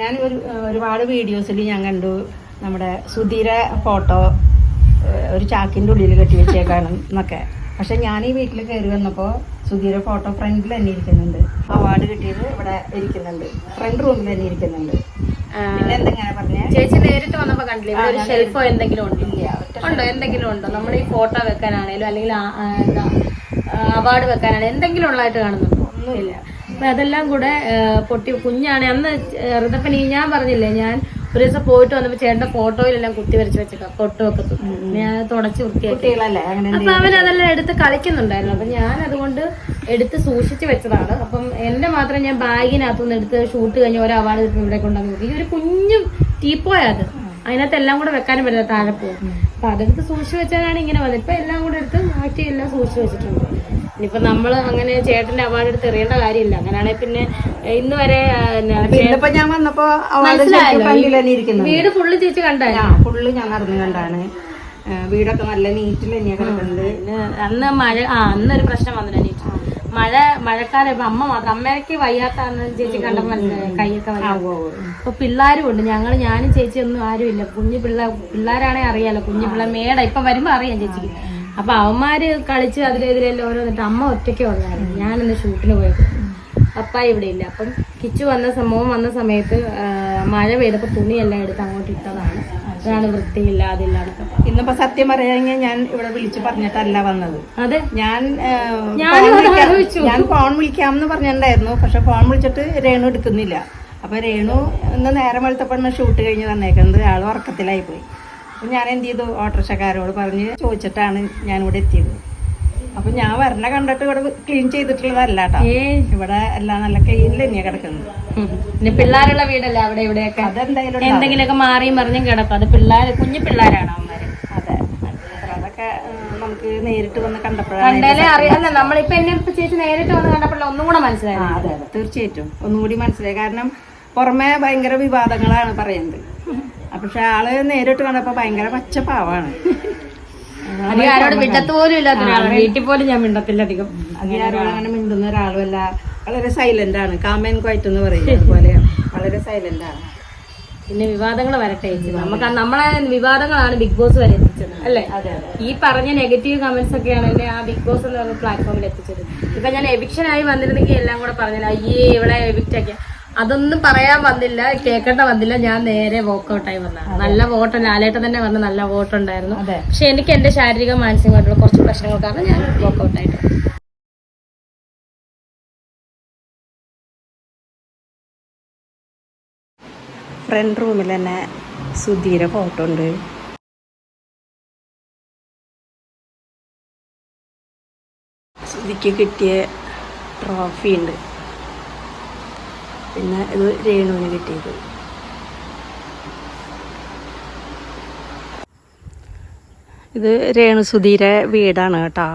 ഞാൻ ഒരു ഒരുപാട് വീഡിയോസിൽ ഞാൻ കണ്ടു. നമ്മുടെ സുധീര ഫോട്ടോ ഒരു ചാക്കിന്റെ ഉള്ളിൽ കെട്ടി വെച്ചേക്കാണ് എന്നൊക്കെ. പക്ഷെ ഞാൻ ഈ വീട്ടിൽ കയറി വന്നപ്പോൾ സുധീര ഫോട്ടോ ഫ്രണ്ടിൽ തന്നെ ഇരിക്കുന്നുണ്ട്. അവാർഡ് കിട്ടിയത് ഇവിടെ ഇരിക്കുന്നുണ്ട്. ഫ്രണ്ട് റൂമിൽ തന്നെ ഇരിക്കുന്നുണ്ട്. പിന്നെ പറഞ്ഞേ? ചേച്ചി നേരിട്ട് വന്നപ്പോ കണ്ടില്ലേ? ഒരു ഷെൽഫോ എന്തെങ്കിലും ഉണ്ടോ? ഇല്ല ഉണ്ടോ? എന്തെങ്കിലും ഉണ്ടോ? നമ്മൾ ഈ ഫോട്ടോ വെക്കാനാണേലും അല്ലെങ്കിൽ എന്താ അവാർഡ് വെക്കാനാണെങ്കിലും എന്തെങ്കിലും ഉള്ളതായിട്ട് കാണുന്നുണ്ടോ? ഒന്നുമില്ല. അപ്പൊ അതെല്ലാം കൂടെ പൊട്ടി കുഞ്ഞാണ്. അന്ന് ഋതപ്പനി ഞാൻ പറഞ്ഞില്ലേ ഞാൻ ഒരു ദിവസം പോയിട്ട് വന്നപ്പോ ചേട്ടന്റെ ഫോട്ടോയിലെല്ലാം കുത്തി വരച്ച് വെച്ചേക്കാം പൊട്ടുമൊക്കെ ഒക്കെ ഞാൻ തുടച്ച് വൃത്തിയാക്കി. അപ്പൊ അവൻ അതെല്ലാം എടുത്ത് കളിക്കുന്നുണ്ടായിരുന്നു. അപ്പൊ ഞാൻ അതുകൊണ്ട് എടുത്ത് സൂക്ഷിച്ചു വെച്ചതാണ്. അപ്പം എന്റെ മാത്രം ഞാൻ ബാഗിനകത്തുനിന്ന് എടുത്ത് ഷൂട്ട് കഴിഞ്ഞ് ഓരോ അവാർഡ് കിട്ടുമ്പോൾ ഇവിടെ കൊണ്ടുവന്ന് നോക്കി ഒരു കുഞ്ഞു ടീപ്പോയാ അത്. അതിനകത്ത് എല്ലാം കൂടെ വെക്കാനും പറ്റില്ല താഴെ പോകും അപ്പൊ അതെടുത്ത് സൂക്ഷിച്ച് വെച്ചാലാണ് ഇങ്ങനെ വന്നത്. ഇപ്പൊ എല്ലാം കൂടെ എല്ലാം സൂക്ഷിച്ചു വെച്ചിട്ടുണ്ട്. ഇനിയിപ്പോൾ നമ്മൾ അങ്ങനെ ചേട്ടന്റെ അവാർഡ് എടുത്ത് എറിയേണ്ട കാര്യമില്ല. അങ്ങനെയാണെങ്കിൽ പിന്നെ ഇന്ന് വരെ ഞാൻ വന്നപ്പോ വീട് ഫുള്ള് ചേച്ചി കണ്ടായിരുന്നു ഞാൻ ഫുള്ള് ഞാൻ നടന്നു കണ്ടാണ്. വീടൊക്കെ നല്ല നീറ്റിൽ തന്നെയാണ് കിടക്കുന്നത്. അന്ന് മഴ ആ അന്നൊരു പ്രശ്നം നീറ്റ് മഴ മഴക്കാലം ഇപ്പൊ അമ്മ മാത്രം അമ്മയ്ക്ക് വയ്യാത്ത അന്ന് ചേച്ചി കണ്ടപ്പോ മനസ്സിലായി? കൈയൊക്കെ. അപ്പൊ പിള്ളേരും ഉണ്ട് ഞങ്ങൾ ഞാനും ചേച്ചി ഒന്നും ആരുമില്ല. കുഞ്ഞു പിള്ളേർ പിള്ളേരാണെ അറിയാലോ. കുഞ്ഞു പിള്ളേർ മേട ഇപ്പൊ വരുമ്പോ അറിയാം ചേച്ചിക്ക്. അപ്പൊ അവന്മാര് കളിച്ച് അതിലെതിരെല്ലാം ഓരോന്നിട്ട് അമ്മ ഒറ്റയ്ക്ക് വന്നായിരുന്നു ഞാനിന്ന് ഷൂട്ടിന് പോയത് അപ്പ ഇവിടെ ഇല്ല. അപ്പം കിച്ചു വന്ന സംഭവം വന്ന സമയത്ത് മഴ പെയ്തപ്പോ തുണിയെല്ലാം എടുത്ത് അങ്ങോട്ട് ഇട്ടതാണ്. അതാണ് വൃത്തിയില്ല അതില്ല. ഇന്നിപ്പോ സത്യം പറയാമെങ്കിൽ ഞാൻ ഇവിടെ വിളിച്ചു പറഞ്ഞിട്ടല്ല വന്നത്. അതെ. ഞാൻ. ഞാൻ ഫോൺ വിളിക്കാമെന്ന് പറഞ്ഞിട്ടുണ്ടായിരുന്നു. പക്ഷെ ഫോൺ വിളിച്ചിട്ട് രേണു എടുക്കുന്നില്ല. അപ്പൊ രേണു ഇന്ന് നേരം വെളുത്തപ്പോ ഷൂട്ട് കഴിഞ്ഞ് തന്നേക്കുന്നത് ആൾ ഉറക്കത്തിലായി പോയി. ഞാൻ എന്ത് ചെയ്തു? ഓട്ടോറിക്ഷക്കാരോട് പറഞ്ഞ് ചോദിച്ചിട്ടാണ് ഞാൻ ഇവിടെ എത്തിയത്. അപ്പൊ ഞാൻ വരണ കണ്ടിട്ട് ഇവിടെ ക്ലീൻ ചെയ്തിട്ടുള്ളതല്ല കേട്ടോ ഇവിടെ എല്ലാം നല്ല ക്ലീനിൽ തന്നെയാ കിടക്കുന്നത്. പിള്ളേരുള്ള വീടല്ലേ അവിടെ ഇവിടെയൊക്കെ? അതെന്തായാലും. എന്തെങ്കിലുമൊക്കെ മാറിയും പറഞ്ഞും കിടക്കും. അത് പിള്ളേർ കുഞ്ഞു പിള്ളേരാണ് അവന്മാര്? അതെ. അതൊക്കെ നമുക്ക് നേരിട്ട് വന്ന് കണ്ടപ്പോഴാണ് കണ്ടാലേ അറിയാല്ല നമ്മളിപ്പോ എന്നെ ഇപ്പൊ ചേച്ചി നേരിട്ട് വന്ന് കണ്ടപ്പോൾ ഒന്നും കൂടെ മനസ്സിലായി ആ അതെ അതെ. തീർച്ചയായിട്ടും. ഒന്നുകൂടി മനസ്സിലായി. കാരണം പുറമെ ഭയങ്കര വിവാദങ്ങളാണ് പറയുന്നത്. അപ്പൊ പക്ഷെ ആൾ നേരിട്ട് കണ്ടപ്പോ ഭയങ്കര പച്ചപ്പാവാണ്. അധികം ആരോട് മിണ്ടത്ത് പോലും ഇല്ലാത്ത വീട്ടിൽ പോലും ഞാൻ മിണ്ടത്തില്ല അധികം. അധികാരോട് അങ്ങനെ മിണ്ടുന്ന ഒരാളുമല്ല വളരെ സൈലന്റ് ആണ്. കാമൻ ക്വൈറ്റ് എന്ന് പറയും. അതുപോലെ വളരെ സൈലന്റ് ആണ്. പിന്നെ വിവാദങ്ങൾ വരട്ടെ. നമുക്ക് നമ്മളെ വിവാദങ്ങളാണ് ബിഗ് ബോസ് വരെ എത്തിച്ചത്. അല്ലേ? ഈ പറഞ്ഞ നെഗറ്റീവ് കമന്റ്സ് ഒക്കെയാണ് എന്നെ ആ ബിഗ് ബോസ് എന്ന് പറഞ്ഞ പ്ലാറ്റ്ഫോമിൽ എത്തിച്ചത്. ഇപ്പൊ ഞാൻ എവിക്ഷൻ ആയി വന്നിരുന്നെങ്കിൽ എല്ലാം കൂടെ പറഞ്ഞില്ല അയ്യേ ഇവിടെ എവിക്റ്റ് ആക്കിയ. അതൊന്നും പറയാൻ വന്നില്ല കേൾക്കേണ്ട വന്നില്ല. ഞാൻ നേരെ വോക്കൗട്ടായി വന്ന വന്നതാണ്. നല്ല വോട്ട് ലാലേട്ട തന്നെ വന്ന നല്ല വോട്ട് ഉണ്ടായിരുന്നു. പക്ഷെ എനിക്ക് എന്റെ ശാരീരിക മാനസികമായിട്ടുള്ള കുറച്ച് പ്രശ്നങ്ങൾ കാരണം ഞാൻ വോക്കൗട്ടായിട്ട് ഫ്രണ്ട് റൂമിൽ തന്നെ സുധീര ഫോട്ടോ ഉണ്ട്. സുധിക്ക് കിട്ടിയ ട്രോഫി ഉണ്ട്. പിന്നെ ഇത് രേണുവിന് കിട്ടിയത്. ഇത് രേണു സുധീര വീടാണ് കേട്ടോ.